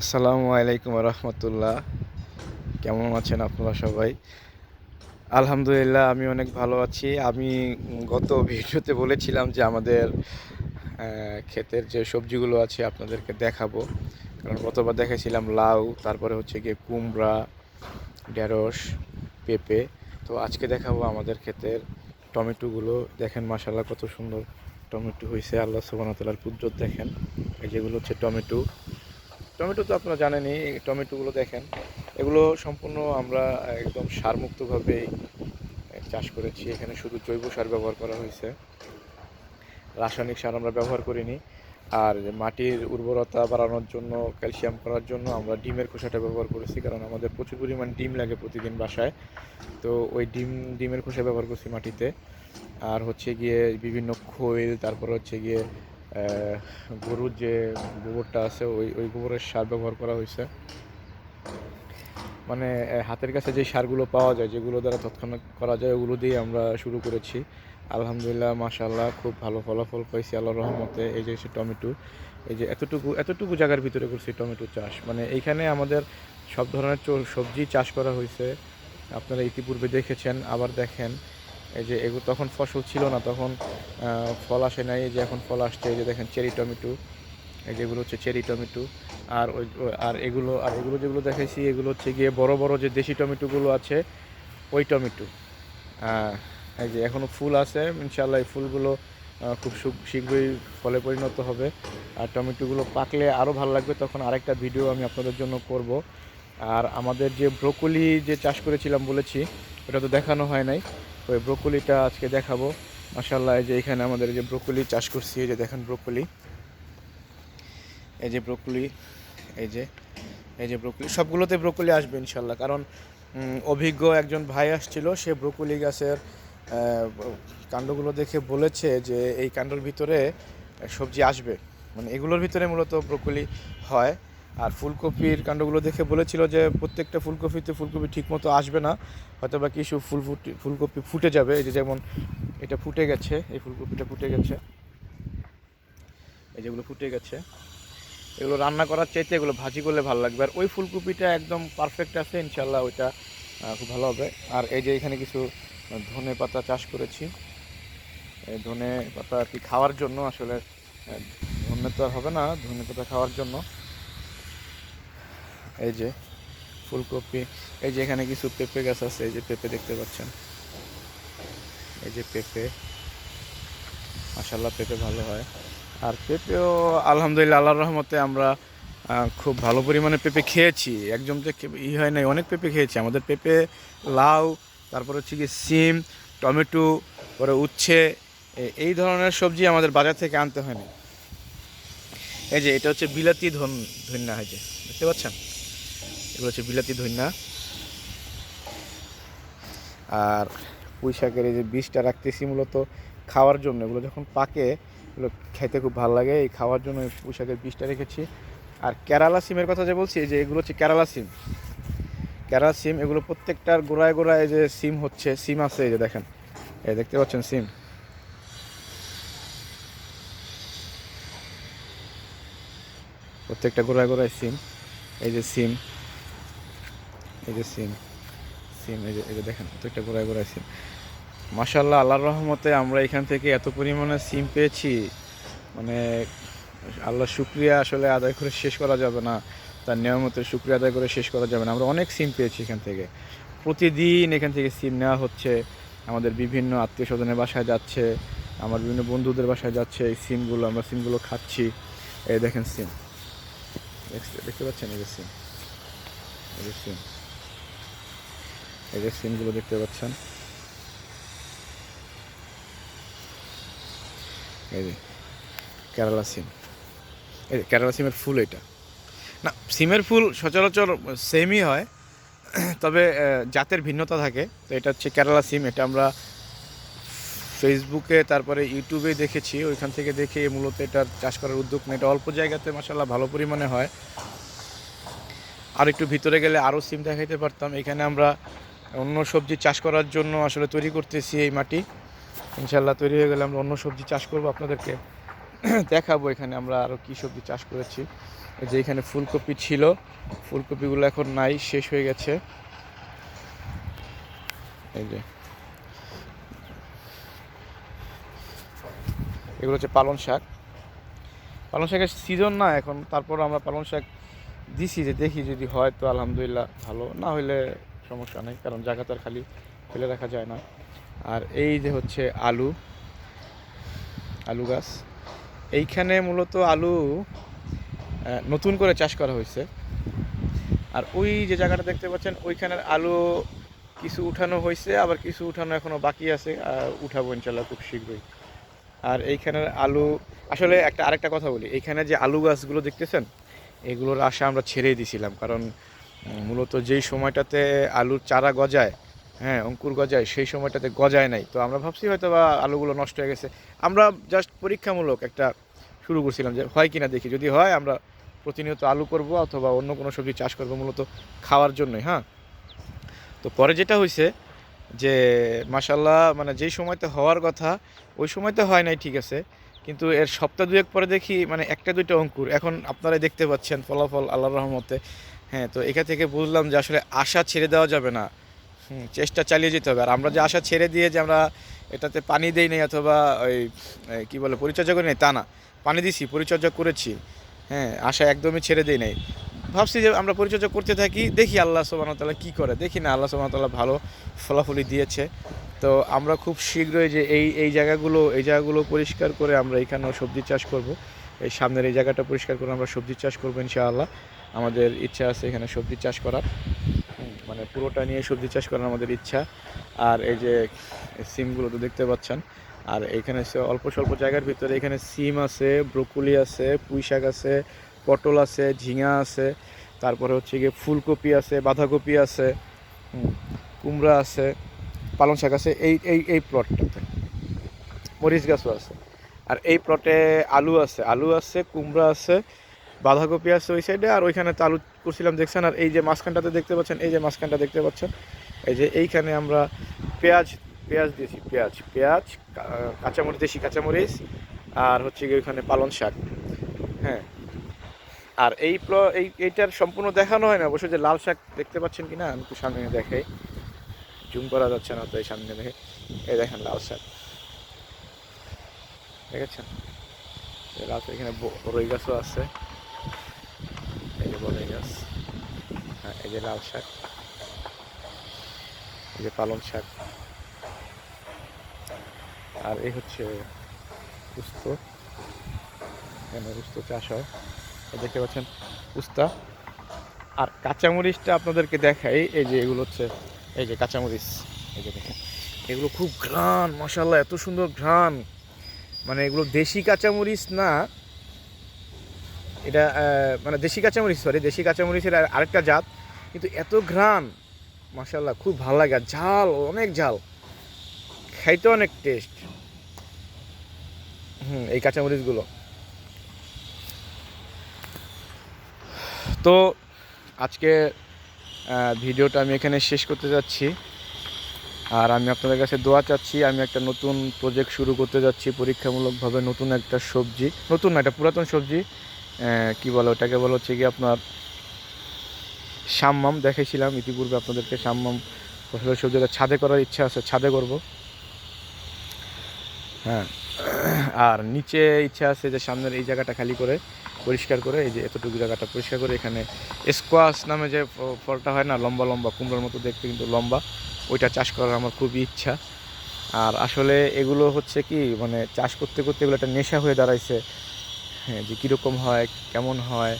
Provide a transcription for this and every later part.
আসসালামু আলাইকুম রহমতুল্লাহ। কেমন আছেন আপনারা সবাই? আলহামদুলিল্লাহ, আমি অনেক ভালো আছি। আমি গত ভিডিওতে বলেছিলাম যে আমাদের ক্ষেতের যে সবজিগুলো আছে আপনাদেরকে দেখাবো। কারণ গতবার দেখেছিলাম লাউ, তারপরে হচ্ছে গিয়ে কুমড়া, ঢেঁড়স, পেঁপে। তো আজকে দেখাবো আমাদের ক্ষেতের টমেটোগুলো। দেখেন মাসাল্লাহ কত সুন্দর টমেটো হয়েছে আল্লাহ সুবাহতালার কুদরত দেখেন। যেগুলো হচ্ছে টমেটো। টমেটো তো আপনারা জানেনই টমেটোগুলো দেখেন, এগুলো সম্পূর্ণ আমরা একদম সারমুক্তভাবে চাষ করেছি। এখানে শুধু জৈব সার ব্যবহার করা হয়েছে। রাসায়নিক সার আমরা ব্যবহার করিনি। আর মাটির উর্বরতা বাড়ানোর জন্য, ক্যালসিয়াম করার জন্য আমরা ডিমের খোসাটা ব্যবহার করেছি, কারণ আমাদের প্রচুর পরিমাণ ডিম লাগে প্রতিদিন বাসায়। তো ওই ডিম, ডিমের খোসা ব্যবহার করছি মাটিতে। আর হচ্ছে গিয়ে বিভিন্ন খৈল, তারপর হচ্ছে গিয়ে গরুর যে গোবরটা আছে, ওই ওই গোবরের সার ব্যবহার করা হয়েছে। মানে হাতের কাছে যে সারগুলো পাওয়া যায়, যেগুলো দ্বারা তৎক্ষণাৎ করা যায়, ওগুলো দিয়ে আমরা শুরু করেছি। আলহামদুলিল্লাহ মাশাল্লাহ খুব ভালো ফলাফল পাইছি আল্লাহ রহমতে। এই যে টমেটো, এই যে এতটুকু এতটুকু জায়গার ভিতরে করছি টমেটো চাষ। মানে এইখানে আমাদের সব ধরনের সবজি চাষ করা হয়েছে। আপনারা ইতিপূর্বে দেখেছেন, আবার দেখেন। এই যে এগুলো তখন ফসল ছিল না, তখন ফল আসে নাই যে এখন ফল আসছে, এই যে দেখেন চেরি টমেটো, এই যেগুলো হচ্ছে চেরি টমেটো, আর ওই আর এগুলো আর এগুলো যেগুলো দেখাইছি, এগুলো হচ্ছে গিয়ে বড় বড় যে দেশি টমেটোগুলো আছে, ওই টমেটো। এই যে এখনও ফুল আছে ইনশাল্লাহ এই ফুলগুলো খুব শীঘ্রই ফলে পরিণত হবে। আর টমেটোগুলো পাকলে আরও ভালো লাগবে, তখন আরেকটা ভিডিও আমি আপনাদের জন্য করব। আর আমাদের যে ব্রোকলি যে চাষ করেছিলাম বলেছি, ওটা তো দেখানো হয় নাই। এই ব্রোকলিটা আজকে দেখাবো। মাসাল্লাহ এই যে এখানে আমাদের যে ব্রোকলি চাষ করছি, এই যে দেখেন ব্রোকলি। এই যে ব্রোকলি, এই যে এই যে ব্রোকলি, সবগুলোতে ব্রোকলি আসবে ইনশাল্লাহ কারণ অভিজ্ঞ একজন ভাই আসছিল, সে ব্রোকলি গাছের কাণ্ডগুলো দেখে বলেছে যে এই কাণ্ডর ভিতরে সবজি আসবে। মানে এগুলোর ভিতরে মূলত ব্রোকলি হয়। আর ফুলকপির কাণ্ডগুলো দেখে বলেছিল যে প্রত্যেকটা ফুলকপিতে ফুলকপি ঠিকমতো আসবে না হয়তো বা কিছু ফুল ফুটে, ফুলকপি ফুটে যাবে। এই যে যেমন এটা ফুটে গেছে, এই ফুলকপিটা ফুটে গেছে। এই যেগুলো ফুটে গেছে, এগুলো রান্না করার চাইতে এগুলো ভাজি করলে ভালো লাগবে। আর ওই ফুলকপিটা একদম পারফেক্ট আছে ইনশাল্লাহ ওইটা খুব ভালো হবে। আর এই যে এখানে কিছু ধনে পাতা চাষ করেছি। এই ধনে পাতা আর কি খাওয়ার জন্য আসলে ধনে তো আর হবে না, ধনে পাতা খাওয়ার জন্য। এই যে ফুলকপি, এই যে এখানে কিছু পেঁপে গাছ আছে, এই যে পেঁপে দেখতে পাচ্ছেন। এই যে পেঁপে মাসাল্লাহ পেঁপে ভালো হয়। আর পেঁপেও আলহামদুলিল্লাহ আল্লাহর রহমতে আমরা খুব ভালো পরিমাণে পেঁপে খেয়েছি। একদম যে ই হয় নাই, অনেক পেঁপে খেয়েছি। আমাদের পেঁপে লাউ, তারপর হচ্ছে কি সিম, টমেটো, পরে উচ্ছে এই ধরনের সবজি আমাদের বাজার থেকে আনতে হয় না এই যে এটা হচ্ছে বিলাতি ধন ধন্যা হয়েছে দেখতে পাচ্ছেন? এগুলো হচ্ছে বিলাতি ধন্যা আর পুঁই শাকের এই যে বীজটা রাখতেছি মূলত খাওয়ার জন্য, এগুলো যখন পাকে, এগুলো খেতে খুব ভালো লাগে। এই খাওয়ার জন্য পুঁই শাকের বীজটা রেখেছি। আর কেরালা সিমের কথা যে বলছি যে এগুলো হচ্ছে কেরালা সিম। কেরালা সিম, এগুলো প্রত্যেকটার গোড়ায় গোড়ায় যে সিম হচ্ছে, সিম আছে এই যে দেখেন। এই দেখতে পাচ্ছেন সিম। প্রত্যেকটা গোড়ায় গোড়ায় সিম, এই যে সিম। এই যে সিম সিম, এই যে এই যে দেখেন প্রত্যেকটা গোড়ায় গোড়ায় সিম। মাশাল্লাহ আল্লাহর রহমতে আমরা এখান থেকে এত পরিমাণে সিম পেয়েছি। মানে আল্লাহ শুক্রিয়া আসলে আদায় করে শেষ করা যাবে না। তার নিয়মিত শুক্রিয়া আদায় করে শেষ করা যাবে না। আমরা অনেক সিম পেয়েছি এখান থেকে। প্রতিদিন এখান থেকে সিম নেওয়া হচ্ছে। আমাদের বিভিন্ন আত্মীয় স্বজনের বাসায় যাচ্ছে। আমার বিভিন্ন বন্ধুদের বাসায় যাচ্ছে এই সিমগুলো, আমরা সিমগুলো খাচ্ছি। এই দেখেন সিম। দেখতে পাচ্ছেন এই যে সিম? এই যে সিম। এই যে সিমগুলো দেখতে পাচ্ছেন। এই যে কেরালা সিম এই যে কেরালা সিমের ফুল এটা। না সিমের ফুল সচরাচর সেমই হয়, তবে জাতের ভিন্নতা থাকে। তো এটা হচ্ছে কেরালা সিম এটা আমরা ফেসবুকে তারপরে ইউটিউবে দেখেছি। ওইখান থেকে দেখে মূলত এটার চাষ করার উদ্যোগ নেই এটা অল্প জায়গাতে মাসাল্লাহ ভালো পরিমাণে হয়। আর একটু ভিতরে গেলে আরও সিম দেখাইতে পারতাম। এখানে আমরা অন্য সবজি চাষ করার জন্য আসলে তৈরি করতেছি এই মাটি। ইনশাল্লাহ তৈরি হয়ে গেলে আমরা অন্য সবজি চাষ করব আপনাদেরকে দেখাবো এখানে আমরা আরও কী সবজি চাষ করেছি। যে এখানে ফুলকপি ছিল, ফুলকপিগুলো এখন নাই, শেষ হয়ে গেছে। এই যে। এগুলো হচ্ছে পালং শাক। পালং শাকের সিজন না এখন তারপর আমরা পালং শাক দিছি, যে দেখি যদি হয় তো আলহামদুলিল্লাহ ভালো। না হলে সমস্যা নেই, কারণ জায়গা তো আর খালি ফেলে রাখা যায় না। আর এই যে হচ্ছে আলু আলু গাছ, এইখানে মূলত আলু নতুন করে চাষ করা হয়েছে। আর ওই যে জায়গাটা দেখতে পাচ্ছেন, ওইখানের আলু কিছু উঠানো হয়েছে, আবার কিছু উঠানো এখনও বাকি আছে উঠাবো ইনশাল্লাহ খুব শীঘ্রই। আর এইখানের আলু, আসলে একটা, আরেকটা কথা বলি, এইখানে যে আলু গাছগুলো দেখতেছেন, এগুলোর আশা আমরা ছেড়েই দিছিলাম, কারণ মূলত যেই সময়টাতে আলুর চারা গজায় হ্যাঁ অঙ্কুর গজায়, সেই সময়টাতে গজায় নাই। তো আমরা ভাবছি হয়তো বা আলুগুলো নষ্ট হয়ে গেছে। আমরা জাস্ট পরীক্ষামূলক একটা শুরু করছিলাম যে হয় কিনা দেখি। যদি হয়, আমরা প্রতিনিয়ত আলু করব অথবা অন্য কোনো সবজি চাষ করব মূলত খাওয়ার জন্যই হ্যাঁ? তো পরে যেটা হয়েছে যে মাসাল্লাহ মানে যেই সময়তে হওয়ার কথা, ওই সময়তে হয় নাই, ঠিক আছে। কিন্তু এর সপ্তাহ দুয়েক পরে দেখি মানে একটা দুইটা অঙ্কুর। এখন আপনারাই দেখতে পাচ্ছেন ফলাফল আল্লাহর রহমতে। হ্যাঁ তো এখান থেকে বুঝলাম যে আসলে আশা ছেড়ে দেওয়া যাবে না। চেষ্টা চালিয়ে যেতে হবে। আর আমরা যে আশা ছেড়ে দিয়ে যে আমরা এটাতে পানি দেই নাই অথবা ওই কী বলে, পরিচর্যা করি নাই, তা না। পানি দিছি, পরিচর্যা করেছি। হ্যাঁ আশা একদমই ছেড়ে দেই নাই। ভাবছি যে আমরা পরিচর্যা করতে থাকি, দেখি আল্লাহ সুবাহতাল্লাহ কী করে। দেখি না, আল্লাহ সুবাহতাল্লাহ ভালো ফলাফলই দিয়েছে। তো আমরা খুব শীঘ্রই যে এই এই জায়গাগুলো এই জায়গাগুলো পরিষ্কার করে আমরা এখানেও সবজি চাষ করব। এই সামনের এই জায়গাটা পরিষ্কার করে আমরা সবজি চাষ করব ইনশাআল্লাহ। আমাদের ইচ্ছা আছে এখানে সবজি চাষ করার। মানে পুরোটা নিয়ে সবজি চাষ করার আমাদের ইচ্ছা। আর এই যে সিমগুলো তো দেখতে পাচ্ছেন। আর এখানে অল্প স্বল্প জায়গার ভিতরে এখানে সিম আছে, ব্রকুলি আছে, পুঁই শাক আছে, পটল আছে, ঝিঙা আছে। তারপরে হচ্ছে গিয়ে ফুলকপি আছে, বাঁধাকপি আছে কুমড়া আছে, পালং শাক আছে। এই এই এই প্লটটাতে মরিচ গাছও আছে। আর এই প্লটে আলু আছে আলু আছে, কুমড়া আছে, বাঁধাকপি আছে ওই সাইডে আর ওইখানে তো আলু করছিলাম, দেখছেন? আর এই যে মাঝখানটাতে দেখতে পাচ্ছেন, এই যে মাঝখানটা দেখতে পাচ্ছেন? এই যে এইখানে আমরা পেঁয়াজ পেঁয়াজ দিয়েছি, পেঁয়াজ পেঁয়াজ কাঁচামরিচ, দেশি কাঁচামরিচ, আর হচ্ছে গিয়ে ওইখানে পালং শাক। হ্যাঁ। আর এই প্ল, এই, এইটার সম্পূর্ণ দেখানো হয় না, অবশ্য যে লাল শাক দেখতে পাচ্ছেন কি না আমি একটু সামনে দেখাই। জুম করা যাচ্ছে না তো এই সামনে দেখে। এই দেখেন লাল শাক। দেখেছেন? লাল এখানে বড়ই গাছও আছে। এই যে বড়ই গাছ। হ্যাঁ এই যে লাল শাক। এই যে পালং শাক। আর এই হচ্ছে উস্ত। এখানে উস্ত চাষ হয়। দেখতে পাচ্ছেন, উস্তা। আর কাঁচামরিচটা আপনাদেরকে দেখাই। এই যে এগুলো হচ্ছে, এই যে কাঁচামরিচ। এই যে দেখেন, এগুলো খুব ঘ্রাণ মশাল্লা এত সুন্দর ঘ্রাণ। মানে এগুলো দেশি কাঁচামরিচ না, এটা মানে দেশি কাঁচামরিচ সরি দেশি কাঁচামরিচের আর- আরেকটা জাত, কিন্তু এত ঘ্রাণ মাশাল্লাহ খুব ভালো লাগে ঝাল, অনেক ঝাল, খাইতে অনেক টেস্ট হুম, এই কাঁচামরিচগুলো। তো আজকে ভিডিওটা আমি এখানে শেষ করতে যাচ্ছি। আর আমি আপনাদের কাছে দোয়া চাচ্ছি, আমি একটা নতুন প্রজেক্ট শুরু করতে যাচ্ছি, পরীক্ষামূলকভাবে নতুন একটা সবজি, নতুন একটা পুরাতন সবজি কি বলে ওটাকে বলো হচ্ছে কি আপনার সাম্মাম দেখেছিলাম ইতিপূর্বে আপনাদেরকে সাম্মাম ফসলের সবজিটা ছাদে করার ইচ্ছা আছে, ছাদে করব। হ্যাঁ আর নিচে ইচ্ছা আছে যে সামনের এই জায়গাটা খালি করে, পরিষ্কার করে, এই যে এতটুকু জায়গাটা পরিষ্কার করে, এখানে স্কোয়াশ নামে যে ফলটা হয় না, লম্বা লম্বা, কুমড়োর মতো দেখতে কিন্তু লম্বা। ওইটা চাষ করার আমার খুবই ইচ্ছা। আর আসলে এগুলো হচ্ছে কি মানে চাষ করতে করতে এগুলো একটা নেশা হয়ে দাঁড়াইছে। হ্যাঁ যে কীরকম হয়, কেমন হয়,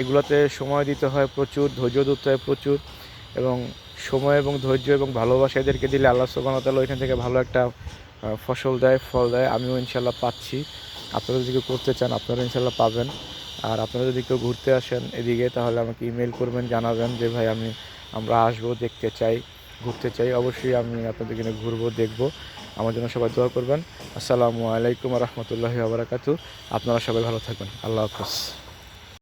এগুলোতে সময় দিতে হয় প্রচুর, ধৈর্য ধরতে হয় প্রচুর। এবং সময় এবং ধৈর্য এবং ভালোবাসা এদেরকে দিলে আল্লাহ সুবাহতাল ওইখান থেকে ভালো একটা ফসল দেয়, ফল দেয়। আমিও ইনশাল্লাহ পাচ্ছি। আপনারা যদি কেউ করতে চান, আপনারা ইনশাল্লাহ পাবেন। আর আপনারা যদি কেউ ঘুরতে আসেন এদিকে, তাহলে আমাকে ইমেল করবেন, জানাবেন যে, ভাই, আমি, আমরা আসব, দেখতে চাই। ঘুরতে চাই, অবশ্যই আমি আপনাদের এখানে ঘুরবো, দেখব। আমার জন্য সবাই দোয়া করবেন। আসসালামু আলাইকুম রহমতুল্লাহি আবরাকাতু আপনারা সবাই ভালো থাকবেন। আল্লাহ হাফেজ।